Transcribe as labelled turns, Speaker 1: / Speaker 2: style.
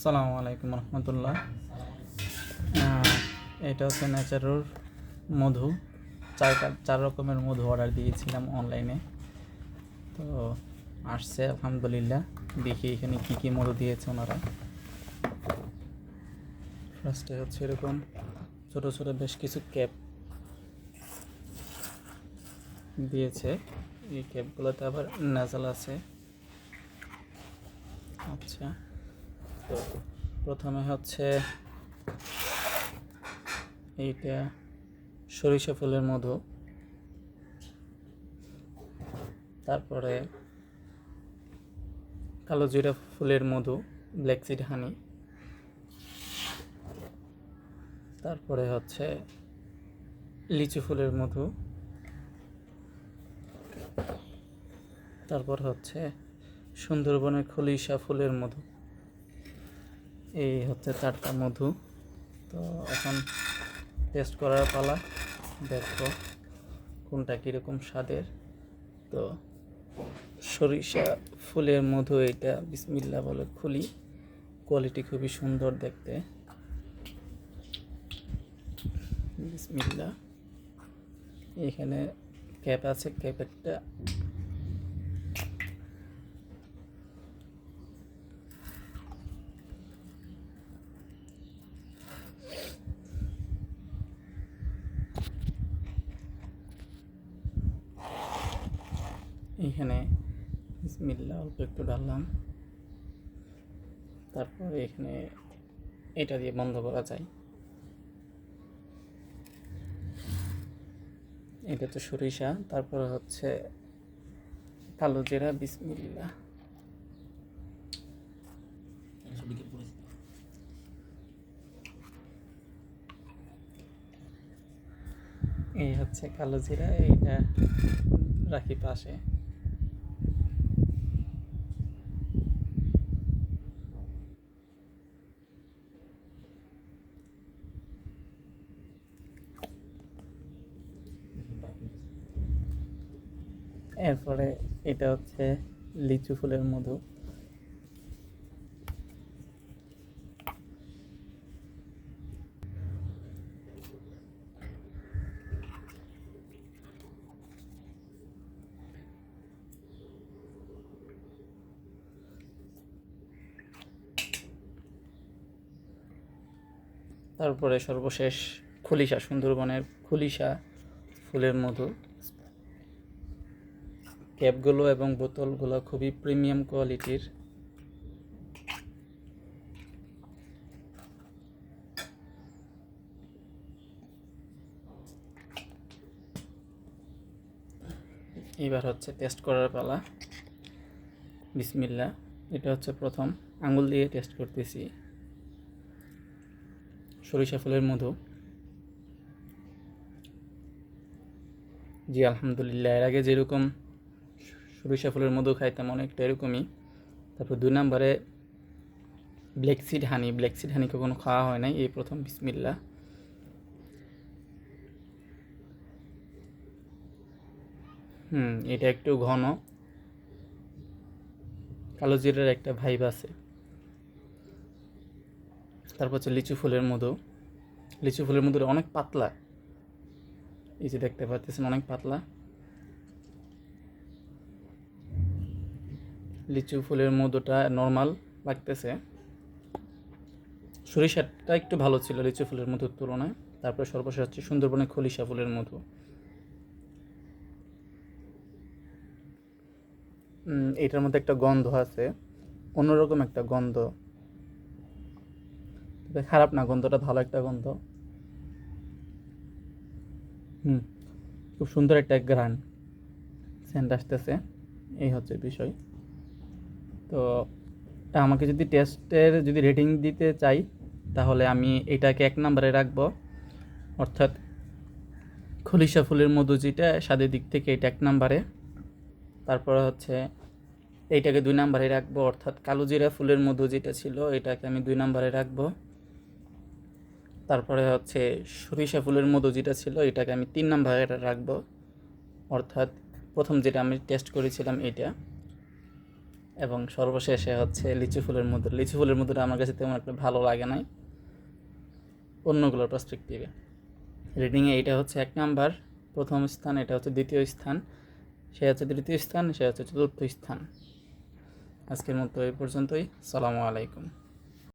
Speaker 1: আসসালামু আলাইকুম রহমতুল্লাহ। এটা হচ্ছে ন্যাচারোর মধু। চার চার রকমের মধু অর্ডার দিয়েছিলাম অনলাইনে। তো আসছে, আলহামদুলিল্লাহ। দেখি এখানে কী কী মধু দিয়েছে ওনারা। ফার্স্টে হচ্ছে এরকম ছোটো ছোটো বেশ কিছু ক্যাপ দিয়েছে। এই ক্যাপগুলোতে আবার নাজাল আছে। আচ্ছা। প্রথমে হচ্ছে এইটা সরিষা ফুলের মধু। তারপরে কালো জিরা ফুলের মধু ব্ল্যাক সিড হানি তারপরে হচ্ছে লিচু ফুলের মধু। তারপর হচ্ছে সুন্দরবনের খলিশা ফুলের মধু। এই হচ্ছে চারটা মধু। তো এখন টেস্ট করার পালা দেখো কোনটা কীরকম স্বাদের। তো সরিষা ফুলের মধু এটা বিসমিল্লা বলে খুলি। কোয়ালিটি খুবই সুন্দর দেখতে। বিসমিল্লা। এখানে ক্যাপ আছে, ক্যাপেরটা এখানে বিসমিল্লা অল্প একটু ডাললাম তারপর এখানে এটা দিয়ে বন্ধ করা যায়। এটা তো সরিষা তারপরে হচ্ছে কালো জিরা বিসমিল্লা এই হচ্ছে কালো জিরা এইটা রাখি পাশে। এরপরে এটা হচ্ছে লিচু ফুলের মধু। তারপরে সর্বশেষ খুলিশা সুন্দরবনের খুলিশা ফুলের মধু। ক্যাপগুলো এবং বোতলগুলো খুবই প্রিমিয়াম কোয়ালিটির। এবার হচ্ছে টেস্ট করার পালা। বিসমিল্লা এটা হচ্ছে প্রথম। আঙুল দিয়ে টেস্ট করতেছি। সরিষা ফুলের মধু। জি, আলহামদুলিল্লাহ, এর আগে যেরকম সরিষা ফুলের মধু খাইতাম অনেকটা এরকমই। তারপর দুই নম্বরে black seed honey black seed honey কখনো খাওয়া হয় নাই, এই প্রথম বিসমিল্লা হুম, এটা একটু ঘন। কালো জিরার একটা ভাইব আছে। তারপর হচ্ছে লিচু ফুলের মধু। লিচু ফুলের মধুটা অনেক পাতলা। এই যে দেখতে পাচ্ছেন, অনেক পাতলা। লিচু ফুলের মধুটা নর্মাল লাগতেছে। সরিষাটা একটু ভালো ছিল লিচু ফুলের মধুর তুলনায়। তারপরে সর্বশেষ হচ্ছে সুন্দরবনের খলিশা ফুলের মধু। এটার মধ্যে একটা গন্ধ আছে, অন্যরকম একটা গন্ধ। তবে খারাপ না, গন্ধটা ভালো একটা গন্ধ। হুম, খুব সুন্দর একটা গ্রান সেন্ট আসতেছে। এই হচ্ছে বিষয়। তো আমাকে যদি টেস্টের যদি রেটিং দিতে চাই, তাহলে আমি এটাকে এক নম্বরে রাখব। অর্থাৎ খলিশা ফুলের মধু যেটা, স্বাদের দিক থেকে এটা এক নম্বরে। তারপরে হচ্ছে এইটাকে দুই নম্বরে রাখব, অর্থাৎ কালো জিরা ফুলের মধু যেটা ছিল, এটাকে আমি দুই নম্বরে রাখব। তারপরে হচ্ছে সরিষা ফুলের মধু যেটা ছিল, এটাকে আমি তিন নম্বরে রাখব। অর্থাৎ প্রথম যেটা আমি টেস্ট করেছিলাম, এটা। এবং সর্বশেষে হচ্ছে লিচু ফুলের মধুর লিচু ফুলের মধুটা আমার কাছে তেমন একটা ভালো লাগে নাই। অন্যগুলোর পার্সপেক্টিভে রিডিংয়ে এইটা হচ্ছে এক নাম্বার। প্রথম স্থান, এটা হচ্ছে দ্বিতীয় স্থান। সে হচ্ছে তৃতীয় স্থান, সে হচ্ছে চতুর্থ স্থান। আজকের মতো এই পর্যন্তই। সালামু আলাইকুম।